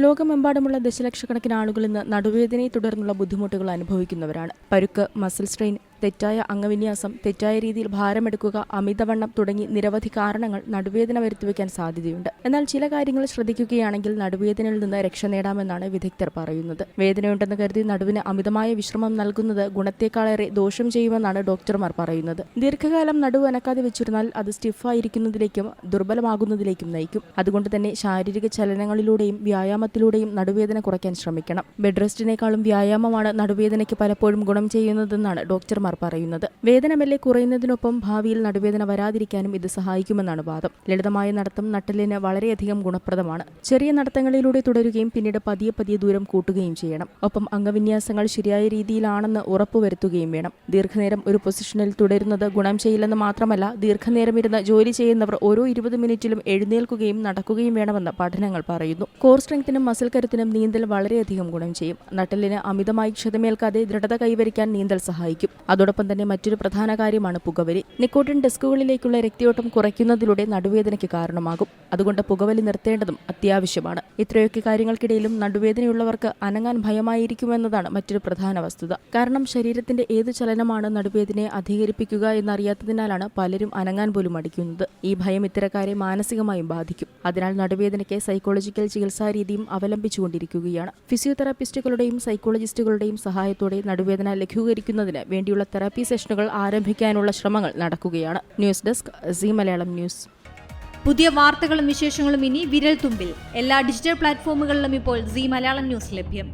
ലോകമെമ്പാടുമുള്ള ദശലക്ഷക്കണക്കിന് ആളുകൾ ഇന്ന് നടുവേദനയെ തുടർന്നുള്ള ബുദ്ധിമുട്ടുകൾ അനുഭവിക്കുന്നവരാണ്. പരുക്ക് മസിൽ സ്ട്രെയിൻ തെറ്റായ അംഗവിന്യാസം തെറ്റായ രീതിയിൽ ഭാരമെടുക്കുക അമിതവണ്ണം തുടങ്ങി നിരവധി കാരണങ്ങൾ നടുവേദന വരുത്തിവെക്കാൻ സാധ്യതയുണ്ട്. എന്നാൽ ചില കാര്യങ്ങൾ ശ്രദ്ധിക്കുകയാണെങ്കിൽ നടുവേദനയിൽ നിന്ന് രക്ഷ നേടാമെന്നാണ് വിദഗ്ധർ പറയുന്നത്. വേദനയുണ്ടെന്ന് കരുതി നടുവിന് അമിതമായ വിശ്രമം നൽകുന്നത് ഗുണത്തേക്കാളേറെ ദോഷം ചെയ്യുമെന്നാണ് ഡോക്ടർമാർ പറയുന്നത്. ദീർഘകാലം നടുവ് അനക്കാതെ വെച്ചിരുന്നാൽ അത് സ്റ്റിഫായിരിക്കുന്നതിലേക്കും ദുർബലമാകുന്നതിലേക്കും നയിക്കും. അതുകൊണ്ട് തന്നെ ശാരീരിക ചലനങ്ങളിലൂടെയും വ്യായാമത്തിലൂടെയും നടുവേദന കുറയ്ക്കാൻ ശ്രമിക്കണം. ബെഡ് റെസ്റ്റിനേക്കാളും വ്യായാമമാണ് നടുവേദനയ്ക്ക് പലപ്പോഴും ഗുണം ചെയ്യുന്നതെന്നാണ് ഡോക്ടർമാർ പറയുന്നത്. വേദനമല്ലേ കുറയുന്നതിനൊപ്പം ഭാവിയിൽ നടുവേദന വരാതിരിക്കാനും ഇത് സഹായിക്കുമെന്നാണ് വാദം. ലളിതമായ നടത്തം നട്ടലിന് വളരെയധികം ഗുണപ്രദമാണ്. ചെറിയ നടത്തങ്ങളിലൂടെ തുടരുകയും പിന്നീട് പതിയെ പതിയെ ദൂരം കൂട്ടുകയും ചെയ്യണം. ഒപ്പം അംഗവിന്യാസങ്ങൾ ശരിയായ രീതിയിലാണെന്ന് ഉറപ്പുവരുത്തുകയും വേണം. ദീർഘനേരം ഒരു പൊസിഷനിൽ തുടരുന്നത് ഗുണം ചെയ്യില്ലെന്ന് മാത്രമല്ല ദീർഘനേരം ഇരുന്ന് ജോലി ചെയ്യുന്നവർ ഓരോ ഇരുപത് മിനിറ്റിലും എഴുന്നേൽക്കുകയും നടക്കുകയും വേണമെന്ന് പഠനങ്ങൾ പറയുന്നു. കോർ സ്ട്രെങ്ത്തിനും മസിൽ കരുത്തിനും നീന്തൽ വളരെയധികം ഗുണം ചെയ്യും. നട്ടലിന് അമിതമായി ക്ഷതമേൽക്കാതെ ദൃഢത കൈവരിക്കാൻ നീന്തൽ സഹായിക്കും. അതോടൊപ്പം തന്നെ മറ്റൊരു പ്രധാന കാര്യമാണ് പുകവലി. നിക്കോട്ടിൻ ഡെസ്കുകളിലേക്കുള്ള രക്തയോട്ടം കുറയ്ക്കുന്നതിലൂടെ നടുവേദനയ്ക്ക് കാരണമാകും. അതുകൊണ്ട് പുകവലി നിർത്തേണ്ടതും അത്യാവശ്യമാണ്. ഇത്രയൊക്കെ കാര്യങ്ങൾക്കിടയിലും നടുവേദനയുള്ളവർക്ക് അനങ്ങാൻ ഭയമായിരിക്കുമെന്നതാണ് മറ്റൊരു പ്രധാന വസ്തുത. കാരണം ശരീരത്തിന്റെ ഏത് ചലനമാണ് നടുവേദനയെ അധികരിപ്പിക്കുക എന്നറിയാത്തതിനാലാണ് പലരും അനങ്ങാൻ പോലും മടിക്കുന്നത്. ഈ ഭയം ഇത്തരക്കാരെ മാനസികമായും ബാധിക്കും. അതിനാൽ നടുവേദനയ്ക്ക് സൈക്കോളജിക്കൽ ചികിത്സാ രീതിയും അവലംബിച്ചുകൊണ്ടിരിക്കുകയാണ്. ഫിസിയോതെറാപ്പിസ്റ്റുകളുടെയും സൈക്കോളജിസ്റ്റുകളുടെയും സഹായത്തോടെ നടുവേദന ലഘൂകരിക്കുന്നതിന് വേണ്ടിയുള്ള തെറാപ്പി സെഷനുകൾ ആരംഭിക്കാനുള്ള ശ്രമങ്ങൾ നടക്കുകയാണ്. News desk C Malayalam news. പുതിയ വാർത്തകളും വിശേഷങ്ങളും ഇനി വിരൽ തുമ്പിൽ എല്ലാ ഡിജിറ്റൽ പ്ലാറ്റ്ഫോമുകളിലും ഇപ്പോൾ സി മലയാളം ന്യൂസ് ലഭ്യം.